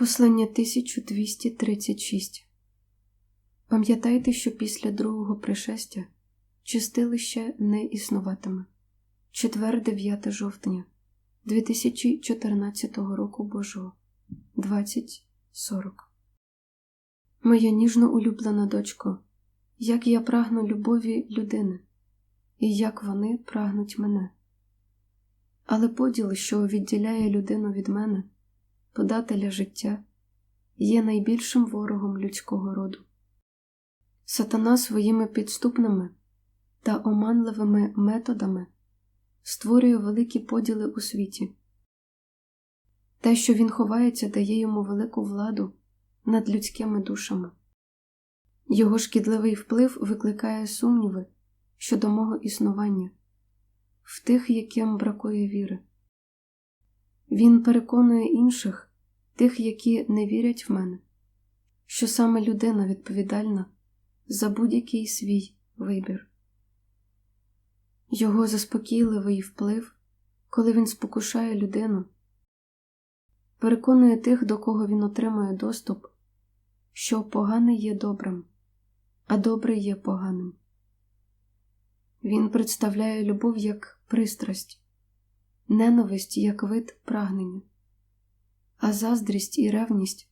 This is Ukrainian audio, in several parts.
Послання 1236 Пам'ятайте, що після другого пришестя чистилище не існуватиме. Четвер 9 жовтня 2014 року Божого 20.40 Моя ніжно улюблена дочко, як я прагну любові людини, і як вони прагнуть мене. Але поділ, що відділяє людину від мене, подателя життя, є найбільшим ворогом людського роду. Сатана своїми підступними та оманливими методами створює великі поділи у світі. Те, що він ховається, дає йому велику владу над людськими душами. Його шкідливий вплив викликає сумніви щодо мого існування в тих, яким бракує віри. Він переконує інших, тих, які не вірять в мене, що саме людина відповідальна за будь-який свій вибір. Його заспокійливий вплив, коли він спокушає людину, переконує тих, до кого він отримує доступ, що погане є добрим, а добре є поганим. Він представляє любов як пристрасть, ненависть як вид прагнення, а заздрість і ревність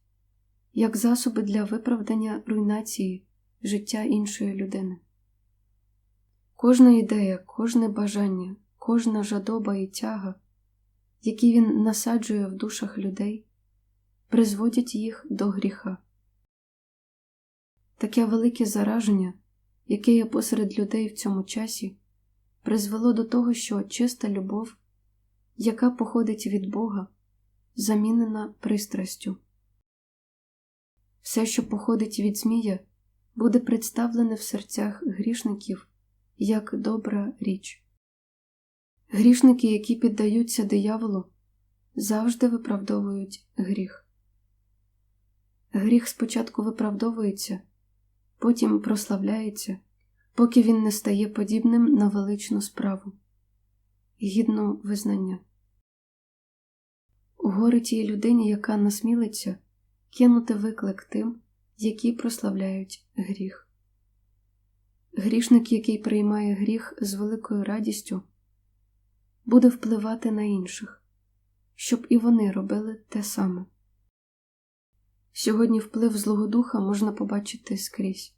як засоби для виправдання руйнації життя іншої людини. Кожна ідея, кожне бажання, кожна жадоба і тяга, які він насаджує в душах людей, призводять їх до гріха. Таке велике зараження, яке є посеред людей в цьому часі, призвело до того, що чиста любов, яка походить від Бога, замінена пристрастю. Все, що походить від Змія, буде представлене в серцях грішників як добра річ. Грішники, які піддаються дияволу, завжди виправдовують гріх. Гріх спочатку виправдовується, потім прославляється, поки він не стає подібним на величну справу, гідну визнання. У горі тій людині, яка насмілиться кинути виклик тим, які прославляють гріх. Грішник, який приймає гріх з великою радістю, буде впливати на інших, щоб і вони робили те саме. Сьогодні вплив Злого Духа можна побачити скрізь.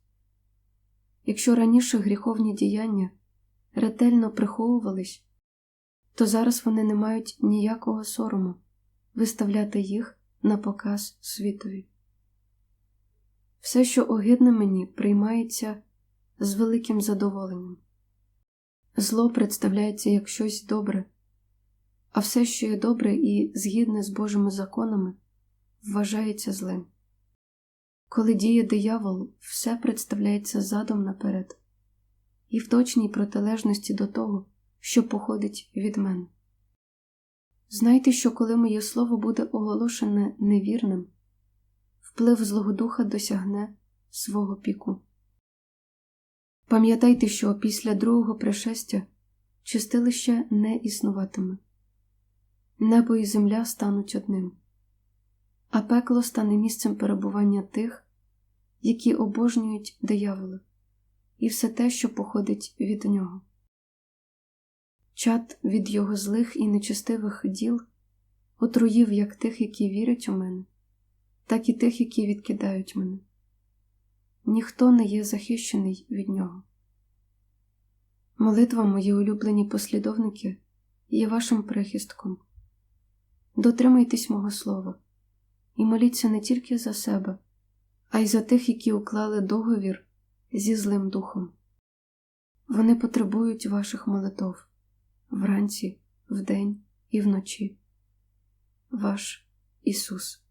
Якщо раніше гріховні діяння ретельно приховувались, то зараз вони не мають ніякого сорому виставляти їх на показ світові. Все, що огидне мені, приймається з великим задоволенням. Зло представляється як щось добре, а все, що є добре і згідне з Божими законами, вважається злим. Коли діє диявол, все представляється задом наперед, і в точній протилежності до того, що походить від мене. Знайте, що коли моє слово буде оголошене невірним, вплив Злого Духа досягне свого піку. Пам'ятайте, що після другого пришестя чистилище не існуватиме, небо і земля стануть одним, а пекло стане місцем перебування тих, які обожнюють диявола, і все те, що походить від нього. Чад від його злих і нечестивих діл отруїв як тих, які вірять у мене, так і тих, які відкидають мене. Ніхто не є захищений від нього. Молитва, мої улюблені послідовники, є вашим прихистком. Дотримайтесь мого слова і моліться не тільки за себе, а й за тих, які уклали договір зі злим духом. Вони потребують ваших молитов вранці, вдень і вночі. Ваш Ісус.